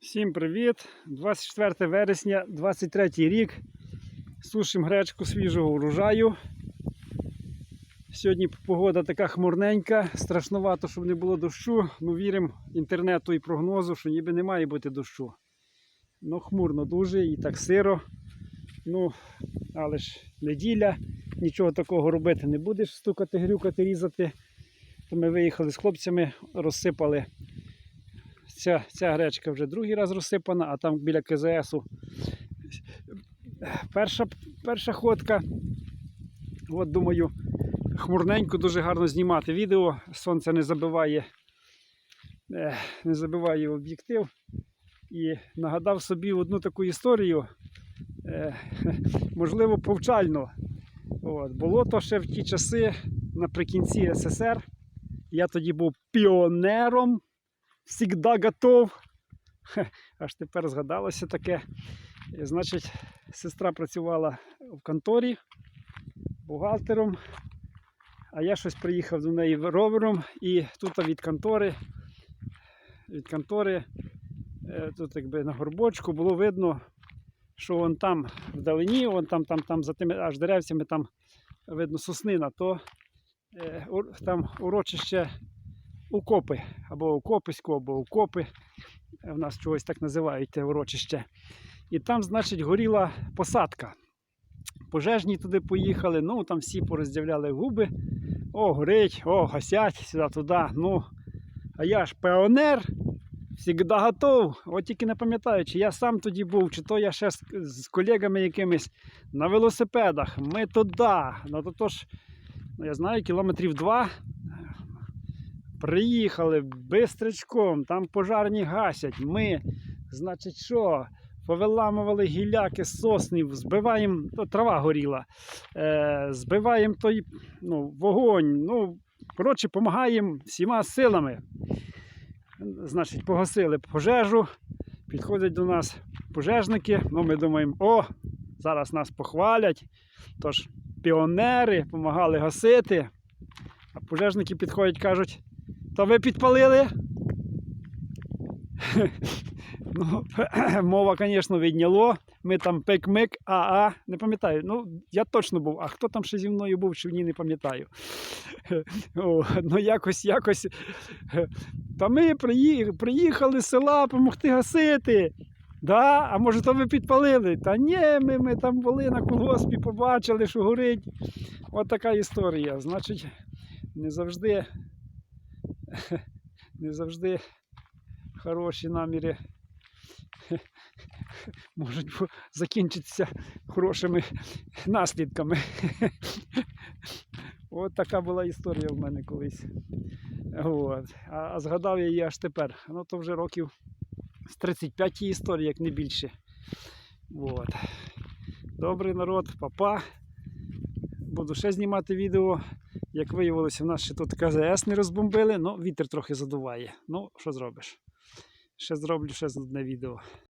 Всім привіт! 24 вересня, 23 рік. Сушимо гречку свіжого урожаю. Сьогодні погода така хмурненька, страшновато, щоб не було дощу. Ну, віримо інтернету і прогнозу, що ніби не має бути дощу. Ну, хмурно дуже і так сиро. Ну, але ж неділя, нічого такого робити не будеш, стукати, грюкати, різати. То ми виїхали з хлопцями, розсипали Ця, ця гречка вже другий раз розсипана, а там біля КЗСу перша, перша ходка. От думаю, хмурненько дуже гарно знімати відео. Сонце не забиває, е, не забиває об'єктив. І нагадав собі одну таку історію, е, можливо, повчально. От, було то ще в ті часи наприкінці СССР. Я тоді був піонером всегда готов. Аж тепер згадалося таке. І, Значить, сестра працювала в конторі бухгалтером, а я щось приїхав до неї ровером, і тут від контори, від контори, е, тут якби на горбочку було видно, що вон там вдалині, вон там, там, там за тими аж деревцями там видно соснина, то е, там урочище Укопи, або Укописько, або Укопи. В нас чогось так називають те урочище. І там, значить, горіла посадка. Пожежні туди поїхали, ну там всі пороздявляли губи. О, горить, о, гасять сюди-туди. Ну, а я ж піонер, завжди готов. От тільки не пам'ятаю, чи я сам тоді був, чи то я ще з, з колегами якимись на велосипедах. Ми туди. Ну то, то ж, ну, я знаю, кілометрів два. Приїхали бистрячком, там пожарні гасять. Ми, значить, що? Повиламували гіляки соснів, збиваємо, то трава горіла, е, збиваємо той ну, вогонь. Ну, коротше, допомагаємо всіма силами. Значить, погасили пожежу, підходять до нас пожежники. Ну, ми думаємо, о, зараз нас похвалять. Тож піонери допомагали гасити. А пожежники підходять, кажуть, то ви підпалили? ну, мова, звісно, відняло. Ми там пик-мик, а-а, не пам'ятаю. Ну, я точно був, а хто там ще зі мною був, чи ні, не пам'ятаю. Ну, якось, якось. Та ми приїхали з села допомогти гасити. Да? А може, то ви підпалили? Та ні, ми, ми там були на колгоспі, побачили, що горить. От така історія. Значить, не завжди, не завжди хороші наміри можуть закінчитися хорошими наслідками. От така була історія в мене колись. От. А, а згадав я її аж тепер. Ну то вже років з 35 ті історії, як не більше. От. Добрий народ, папа. Буду ще знімати відео. Як виявилося, в нас ще тут КЗС не розбомбили, але вітер трохи задуває. Ну, що зробиш? Ще зроблю ще одне відео.